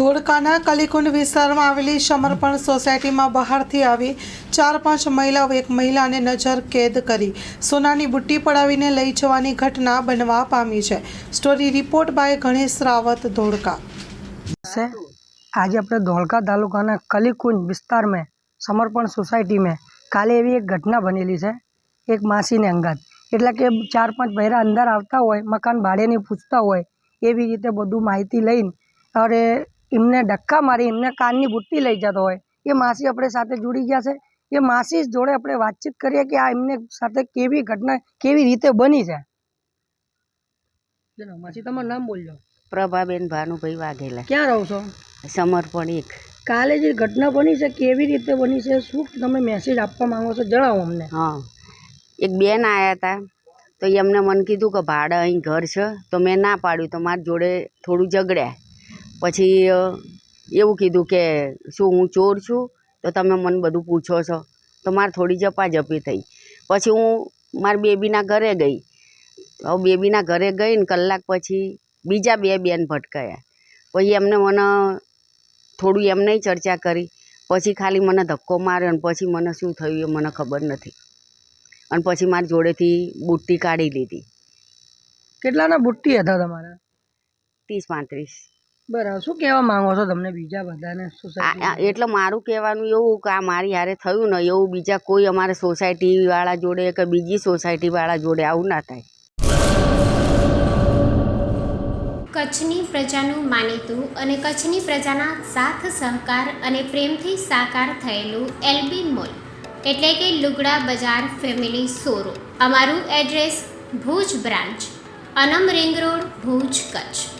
ધોળકાના કલીકુંડ વિસ્તારમાં આવેલી સમર્પણ સોસાયટીમાં બહારથી આવી ચાર પાંચ મહિલાઓ એક મહિલાને નજર કેદ કરી સોનાની બુટ્ટી પડાવીને લઈ જવાની ઘટના બનવા પામી છે. Story report by Ganesh Rawat, Dholka. આજે આપણે ધોળકા તાલુકાના કલીકુંજ વિસ્તારમાં સમર્પણ સોસાયટીમાં કાલે એવી એક ઘટના બનેલી છે. એક માસીને અંગાત. એટલે કે ચાર પાંચ મહિલા અંદર આવતા હોય, મકાન ભાડેની પૂછતા હોય, એવી રીતે બધું માહિતી લઈને અરે એમને ધક્કા મારી એમને કાનની બુટ્ટી લઈ જતો હોય. એ માસી આપણે સાથે જોડી ગયા છે. એ માસી જોડે આપણે વાતચીત કરીએ કે આ એમને સાથે કેવી ઘટના કેવી રીતે બની છે? માસી તમારું નામ બોલજો. પ્રભાબેન ભાનુભાઈ વાઘેલા. ક્યાં રહો છો? સમર્પણ એક. કાલે જે ઘટના બની છે કેવી રીતે બની છે શું તમે મેસેજ આપવા માંગો છો જણાવો અમને. હા. એક બેન આવ્યા હતા તો એમને મને કીધું કે ભાડે અહીં ઘર છે તો મેં ના પાડ્યું તો મારી જોડે થોડું ઝઘડ્યા. પછી એવું કીધું કે શું હું ચોર છું? તો તમે મને બધું પૂછો છો. તો મારે થોડી ઝપાઝપી થઈ. પછી હું મારી બેબીના ઘરે ગઈ. હવે બેબીના ઘરે ગઈ ને કલાક પછી બીજા બે બેન ભટકાયા. પછી એમને મને થોડું એમને ચર્ચા કરી. પછી ખાલી મને ધક્કો માર્યો અને પછી મને શું થયું એ મને ખબર નથી. અને પછી મારી જોડેથી બુટ્ટી કાઢી લીધી. કેટલાના બુટ્ટી હતા તમારા? ત્રીસ પાંત્રીસ. બરાબર. શું કહેવા માંગો છો તમને બીજા બધાને સોસાયટી એટલે મારું કહેવાનું એવું કે આ મારી હારે થયું ને એવું બીજા કોઈ અમારે સોસાયટીવાળા જોડે કે બીજી સોસાયટીવાળા જોડે આવું ના થાય. કચ્છની પ્રજાનું માનીતું અને કચ્છની પ્રજાના સાથ સહકાર અને પ્રેમથી સાકાર થયેલું એલબી મોલ એટલે કે લુગડા બજાર ફેમિલી શોરૂમ. અમારું address Bhuj branch Anam ring road Bhuj Kutch.